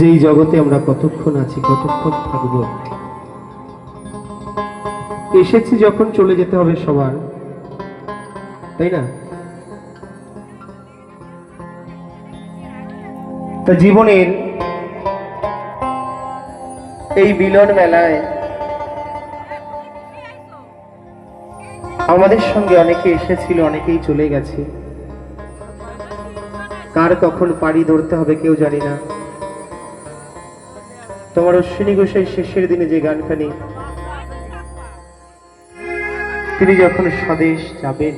যে এই জগতে আমরা কতক্ষণ আছি, কতক্ষণ থাকব? এসেছি যখন চলে যেতে হবে সবার, তাই না? তা জীবনের এই মিলন মেলায় আমাদের সঙ্গে অনেকে এসেছিল, অনেকেই চলে গেছে। কার কখন পাড়ি ধরতে হবে কেউ জানি না। তোমার অশ্বিনী গোসাই শেষের দিনে যে গানখানি, তিনি যখন স্বদেশ যাবেন,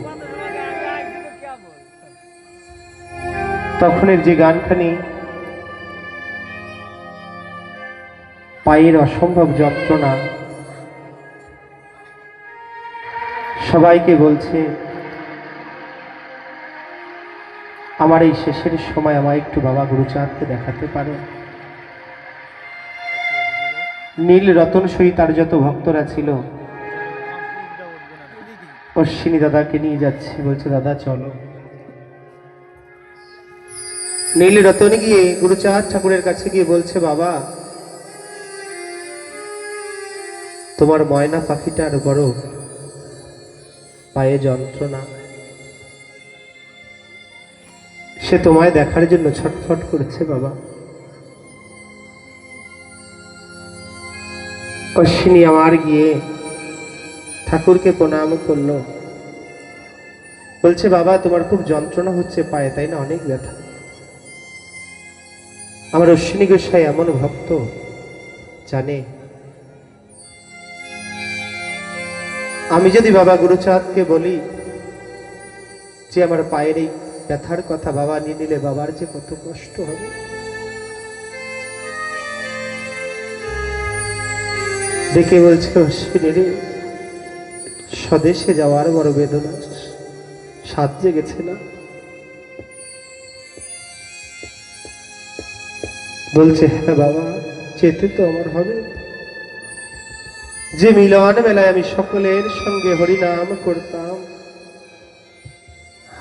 তখনের যে গানখানি পায়ের অসম্ভব যন্ত্রণা, সবাইকে বলছে, আমার এই শেষের সময় আমায় একটু বাবা গুরুচাঁদকে দেখাতে পারে নীল রতন সই তার যত ভক্তরা ছিল। অশ্বিনী দাদাকে নিয়ে যাচ্ছে, বলছে, দাদা, চলো। নীল রতন গিয়ে গুরুচাঁদ ঠাকুরের কাছে গিয়ে বলছে, বাবা, তোমার ময়না পাখিটার বড় পায়ে যন্ত্রণা। সে তোমায় দেখার জন্য ছটফট করেছে, বাবা। অশ্বিনী আমার গিয়ে ঠাকুরকে প্রণাম করল। বলছে, বাবা, তোমার খুব যন্ত্রণা হচ্ছে পায়ে, তাই না? অনেক ব্যথা। আমার অশ্বিনী গোসাই এমন ভক্ত, জানে। আমি যদি বাবা গুরুচাঁদকে বলি যে, আমার পায়ের এই ব্যথার কথা বাবা নিয়ে নিলে বাবার যে কত কষ্ট হবে? দেখে বলছে স্বদেশে যাওয়ার বড় বেদনা। সাত জেগেছে না? বলছে হ্যাঁ বাবা, যেতে তো আমার হবে। যে মিলন মেলায় আমি সকলের সঙ্গে হরিনাম করতাম,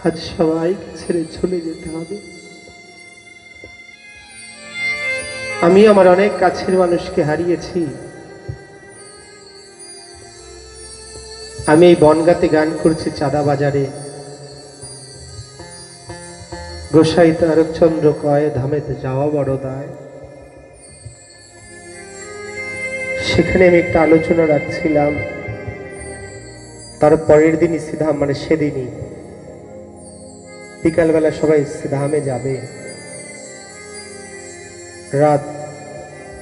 আজ সবাইকে ছেড়ে চলে যেতে হবে। আমি আমার অনেক কাছের মানুষকে হারিয়েছি। আমি এই বনগাতে গান করছি চাঁদা বাজারে গোসাই তারকচন্দ্র কয়, ধামেতে যাওয়া বড় দায়। সেখানে আমি একটা আলোচনা রাখছিলাম। তার পরের দিনই সিধাম মানে সেদিনই। বিকালবেলা সবাই সিধামে যাবে। রাত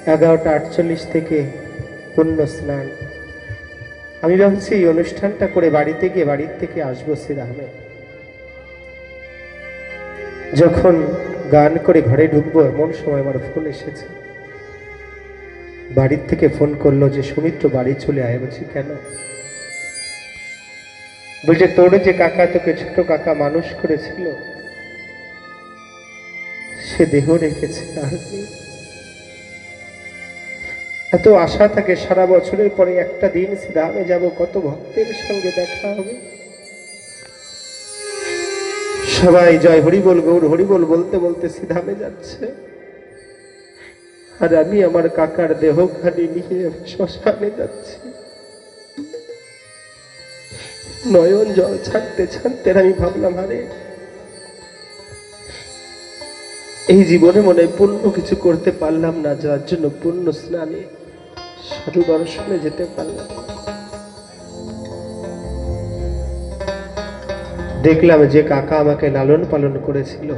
এগারোটা আটচল্লিশ থেকে পুণ্য স্নান। আমি ভাবছি এই অনুষ্ঠানটা করে বাড়িতে গিয়ে বাড়ির থেকে আসব সিধামে যখন গান করে ঘরে ঢুকবো, এমন সময় আমার ফোন এসেছে। বাড়ির থেকে ফোন করল যে, সুমিত্র বাড়ি চলে আয়। বলছি, কেন? বলছে, তোর যে কাকা, তোকে ছোট কাকা মানুষ করেছিল, সে দেহ রেখেছে। আর। এত আশা থাকে সারা বছরের পরে একটা দিন শ্রীরামে যাব, কত ভক্তের সঙ্গে দেখা হবে। সবাই জয় হরি বল গৌর হরি বল বলতে বলতে শ্রীধামে যাচ্ছে। আর আমি আমার কাকার দেহখানি নিয়ে শ্মশানে যাচ্ছি। নয়ন জল ছাড়তে ছাড়তে আমি ভাবলাম, আরে, এই জীবনে মনে পুণ্য কিছু করতে পারলাম না, যার জন্য পূর্ণ স্নানে সাধু দর্শনে যেতে পারলাম দেখলাম যে কাকা আমাকে লালন পালন করেছিল।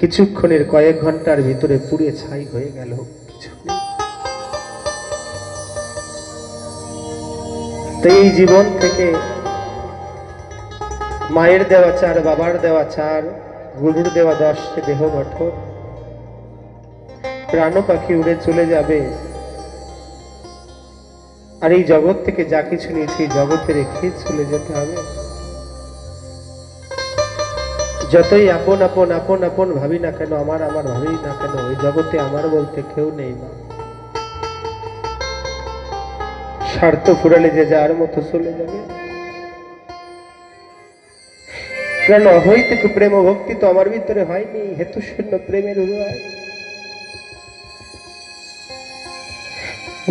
কিছুক্ষণের কয়েক ঘণ্টার ভিতরে পুড়ে ছাই হয়ে গেল কিছু এই জীবন থেকে মায়ের দেওয়া চার, বাবার দেওয়া চার, গুরুর দেওয়া দশটি দেহ গঠন প্রাণ পাখি উড়ে চলে যাবে আর এই জগৎ থেকে যা কিছু নিয়েছি, এই জগতে রেখে চলে যেতে হবে। যতই আপন আপন আপন আপন ভাবি না কেন, আমার আমার ভাবি না কেন, ওই জগতে আমার বলতে কেউ নেই মা। স্বার্থ ফুরালে যে যার মতো চলে যাবে। কারণ অহৈতুক প্রেম ভক্তি তো আমার ভিতরে হয়নি, হেতু শূন্য প্রেমের উদয়।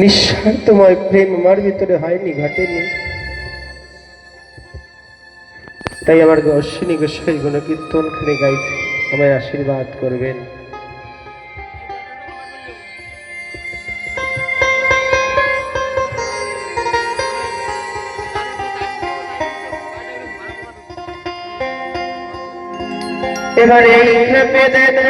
নিঃস্বার্থময় প্রেম আমার ভিতরে হয়নি, ঘটেনি। তাই আমার অশ্বিনী গোসাই গুণ কীর্তন খানে গাইছে, আমায় আশীর্বাদ করবেন। এবার এই খেপে দেখা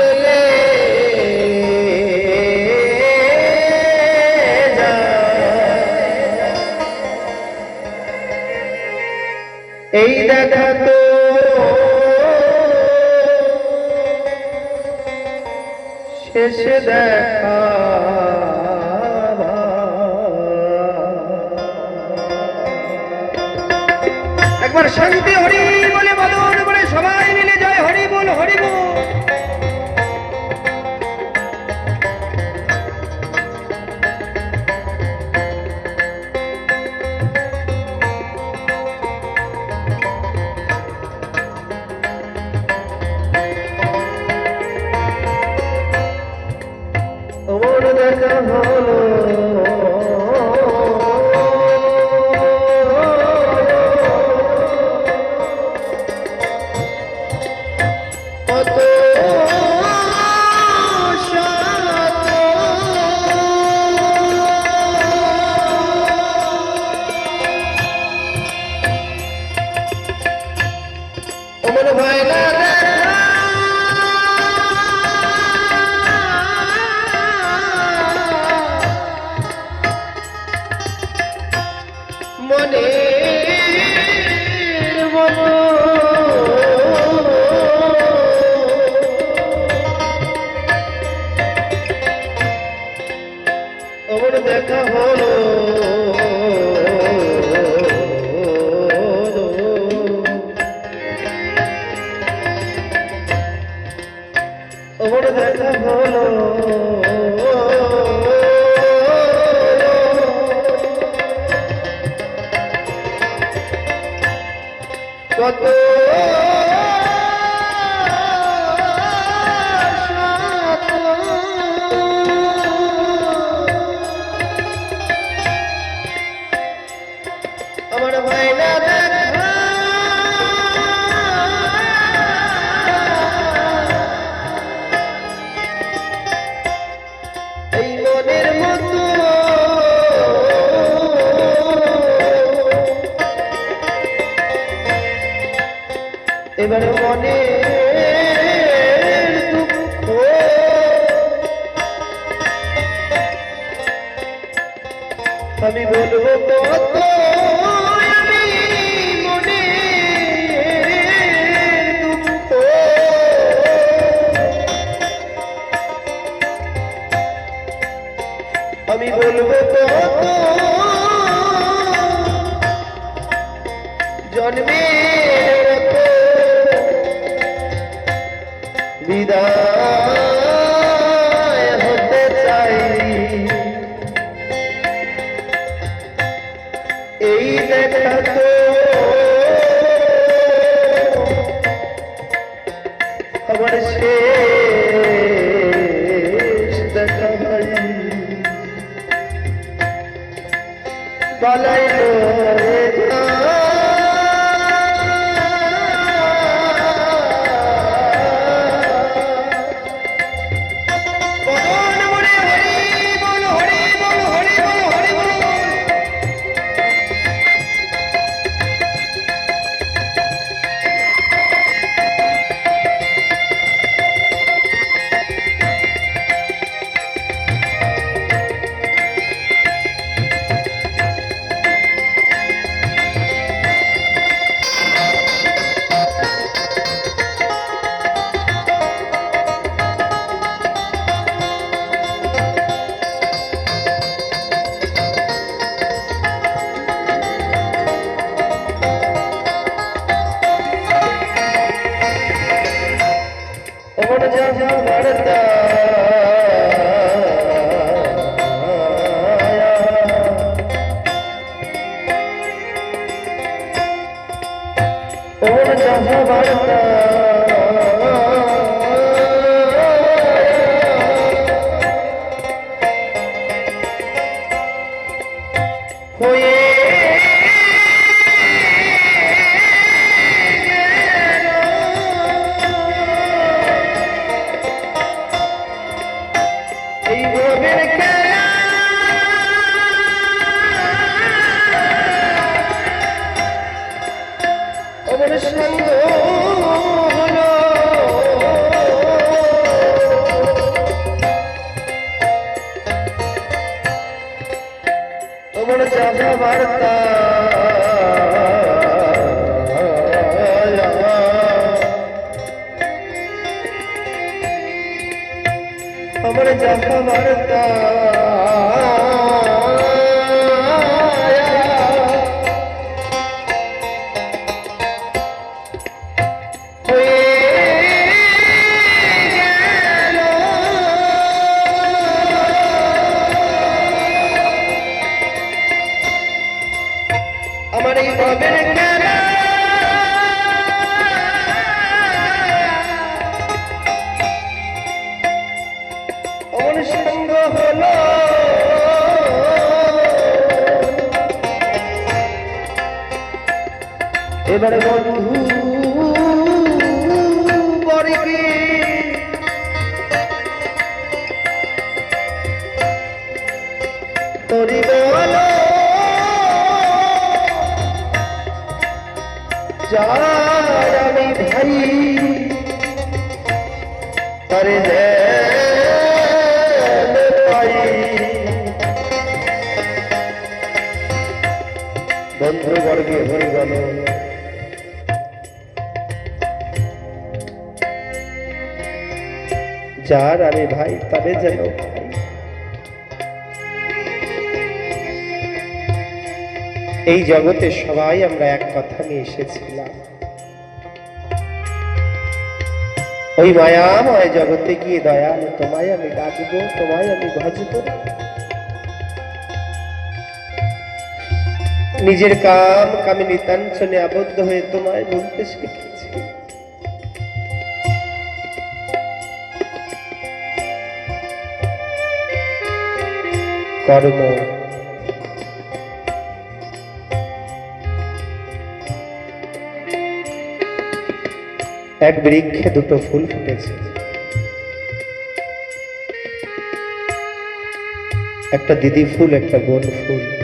শেষে দেখা একবার শান্তি হরি বলে বলুন করে সবাই মিলে যায় হরি বল হরি বল। দেখা হলো। ওমর দেখা হলো। কত এবার মনে আমি বলব কত বলাই আমার এবারে বন্ধু বর্গে তোরি বলো আমি ভাই তারে যেন হয়ে গেল যার আমি ভাই তারে যেন এই জগতে সবাই আমরা এক কথা নিয়ে এসেছিলাম। ওই মায়াময় জগতে গিয়ে দয়াল, তোমায় আমি ডাকবো, তোমায় আমি ভজবো। নিজের কাম কামে নিতাঞ্চনে আবদ্ধ হয়ে তোমায় বলতে শিখেছি কর্ম। এক বৃক্ষে দুটো ফুল ফুটেছে। একটা দিদি ফুল, একটা বন ফুল।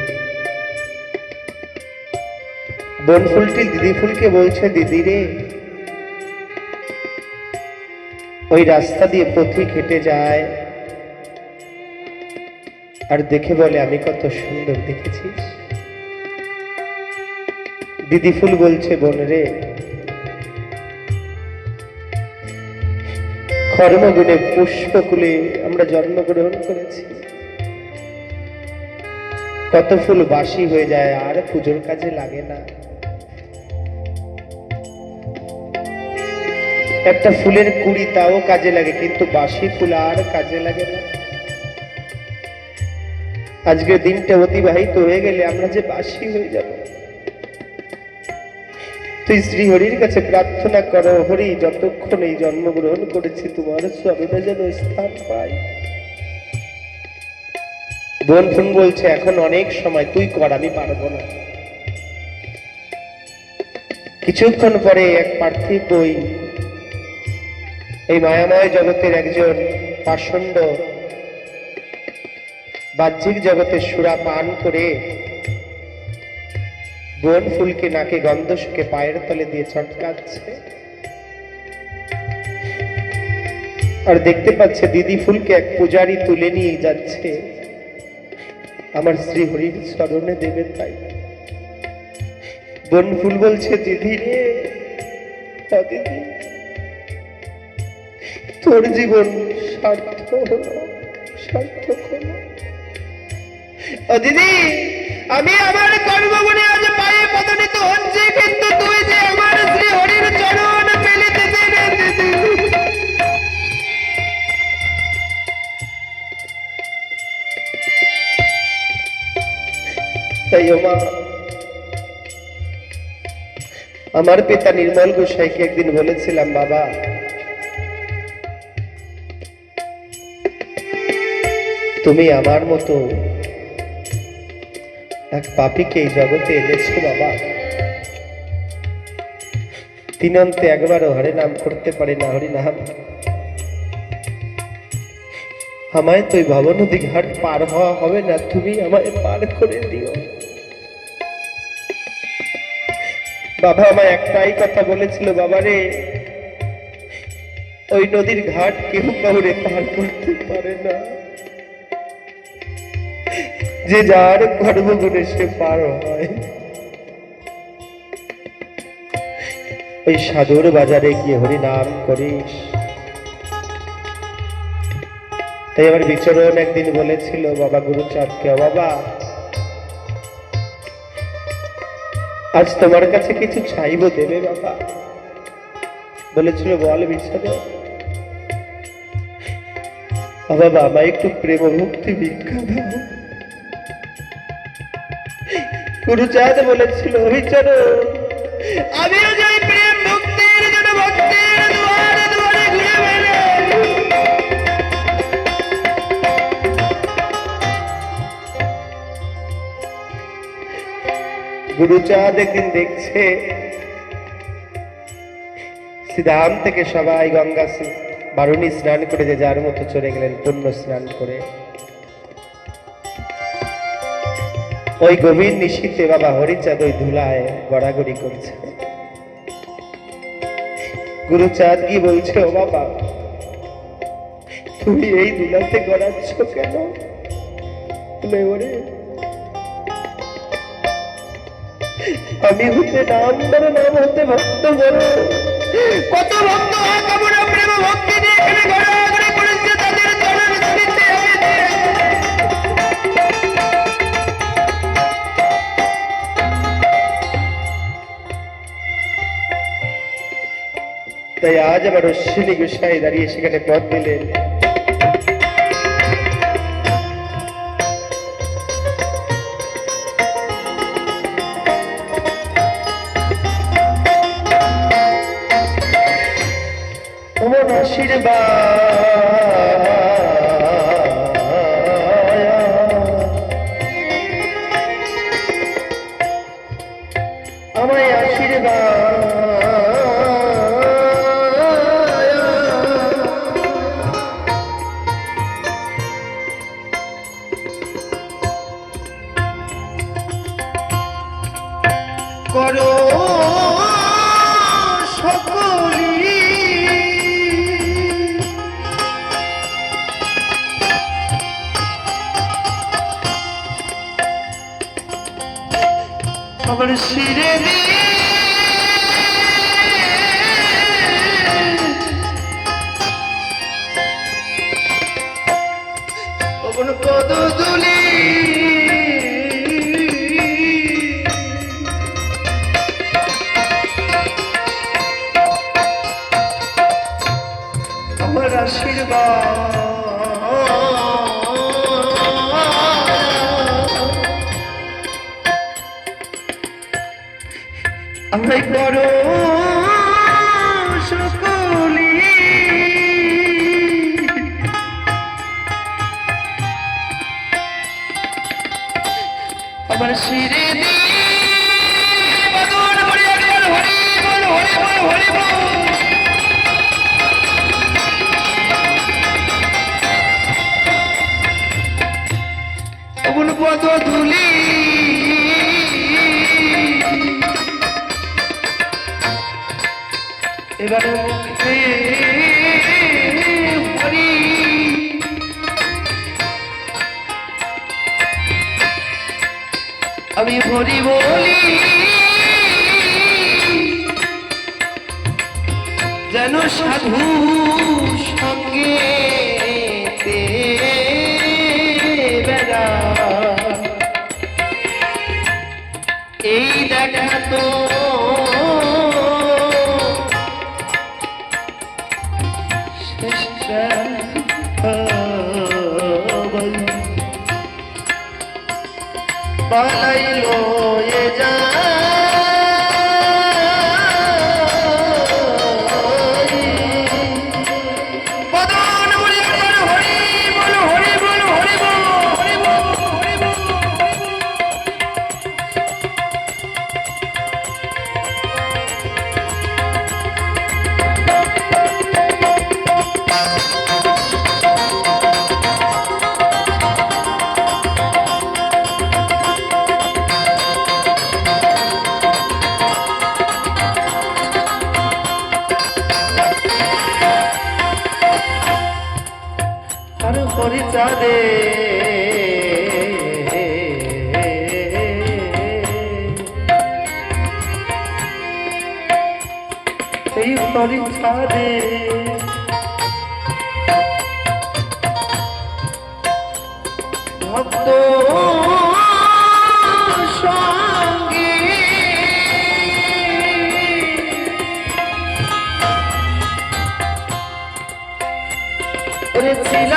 বন ফুলটি দিদি ফুলকে বলছে, দিদি রে, ওই রাস্তা দিয়ে পথিক হেঁটে যায়। আর দেখে বলে, আমি কত সুন্দর দেখেছিস। দিদি ফুল বলছে, বোন রে, কর্মগুণে পুষ্পকুলে আমরা জন্মগ্রহণ করেছি। কত ফুল বাসি হয়ে যায়, আর পুজোর কাজে লাগে না। একটা ফুলের কুড়ি তাও কাজে লাগে, কিন্তু বাসি ফুল আর কাজে লাগে না। আজকের দিনটা অতিবাহিত হয়ে গেলে আমরা যে বাসি হয়ে যাব। তুই শ্রী হরির কাছে প্রার্থনা করো, হরি, যতক্ষণ এই জন্মগ্রহণ করেছি, তোমার চরণে যেন স্থান পাই। বোন ফোন বলছে, এখন অনেক সময়, তুই কর, আমি পারব না। কিছুক্ষণ পরে এক পার্থিব বই এই মায়াময় জগতের একজন পাষণ্ড বাহ্যিক জগতের সুরা পান করে বন ফুলকে, নাকে গন্ধ শুকে পায়ের তলে দিয়ে ছটকাচ্ছে। আর দেখতে পাচ্ছে দিদি ফুলকে এক পূজারি তুলে নিয়ে যাচ্ছে। আমার শ্রী হরির স্মরণে দেবে তাই। বন ফুল বলছে, দিদি রে দিদি। তোর জীবন সার্থক ও দিদি, আমি আমার কর্মগুণে আজ পায়ে পদনিত হচ্ছে, কিন্তু তুই যে আমার শ্রী হরির চরণ পেলে দিদি দিদি। তাই মা, আমার পিতা নির্মল গোসাইকে একদিন বলেছিলাম, বাবা তুমি আমার মতো এক পাপিকে এই জগতে এনেছো বাবা। তিনন্তে একবারও হরে নাম করতে পারে না হরি নাম। আমায় তো ভবন ভবনদী ঘাট পার হওয়া হবে না, তুমি আমায় পার করে দিও। বাবা আমায় একটাই কথা বলেছিল, বাবা রে, ওই নদীর ঘাট কেউ কাউরে পার করতে পারে না। যে যার গর্ভগুণে সে পার হয়। ওই সাধুর বাজারে গিয়ে হরি নাম করিস। তাই আমার বিচরণ একদিন বলেছিল, বাবা গুরুচাঁদকে "ও বাবা। আজ তোমার কাছে কিছু চাইব দেবে বাবা। বলেছিল, বল বিচরণ। "ও বাবা, একটু প্রেম ভক্তি ভিক্ষা দাও। গুরুচাঁদ বলেছিল বিচরণ আমিও যাই প্রেম ভক্তির জন্য ভক্তির দুয়ারে দুয়ারে ঘুরে বেড়াই। গুরুচাঁদ একদিন দেখছে সিধাম থেকে সবাই গঙ্গা বারুণী স্নান করে যে যার মতো চলে গেলেন পুণ্য স্নান করে। ওই গভীর নিশীতে বাবা হরিচাঁদ ওই ধুলায় গড়াগড়ি করছে। গুরুচাঁদ কি বলছে ও বাবা? তুমি এই ধুলাতে গড়াচ্ছ কেন? বলে, আমি হতে নাম বড় নাম হতে ভক্ত বড়। কত ভক্ত প্রেম ভক্তি দিয়ে তাই আজ আবার অশ্বিনী গোসাই দাঁড়িয়ে সেখানে পথ দিলেন আশীর্বাদ শিরে আমার শিরে পদ ধুলি। এবারে মুক্তি আমি হরি বলি যেন সাধু সঙ্গে বেড়া। এই দেখা তো আমার পরিচয় সেই পরিচয় ভক্ত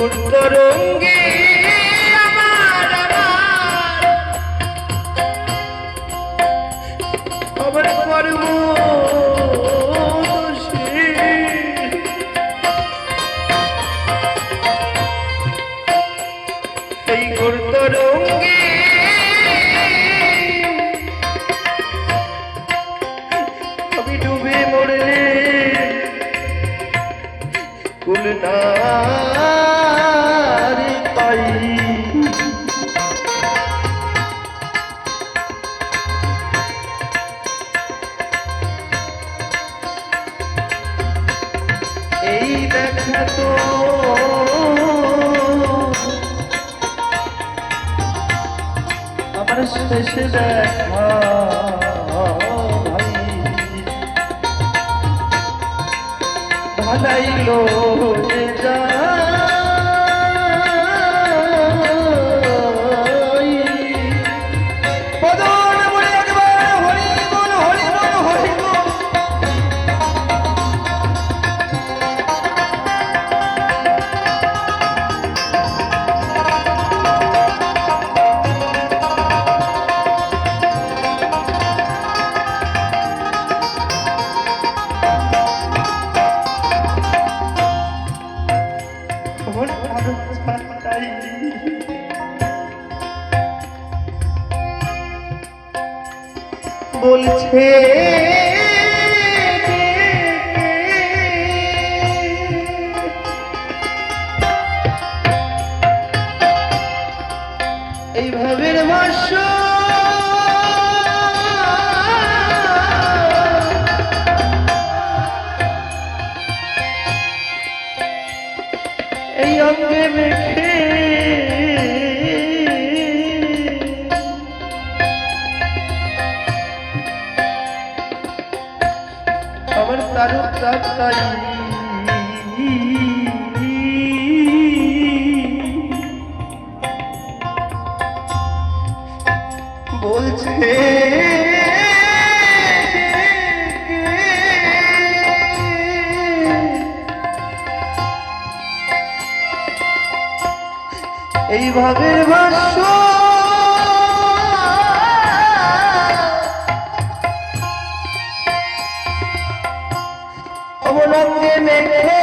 ফুল তরঙ্গী শেষ দেখা ভাই ভালাই লোক ঘোড়া মানুষ বলছে এইভাবে ভাষ্য অবলম্বনে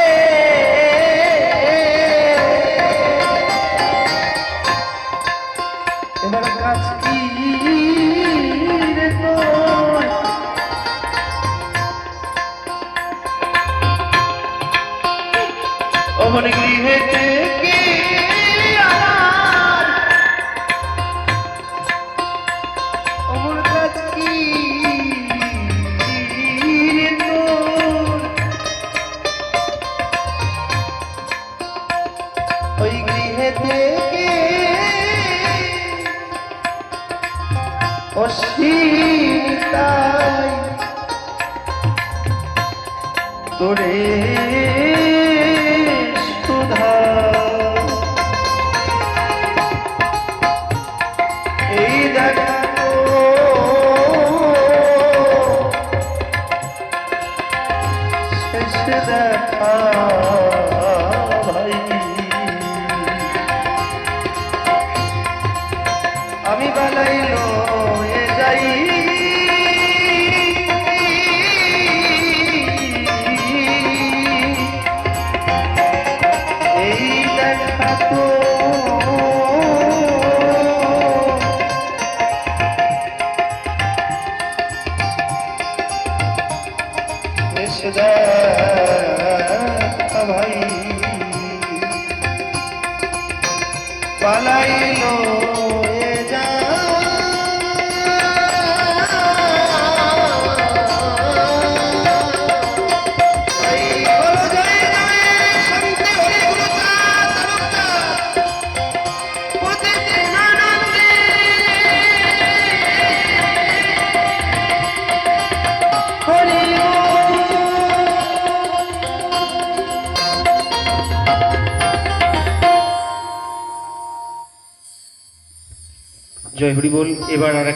জয় বল এবার আর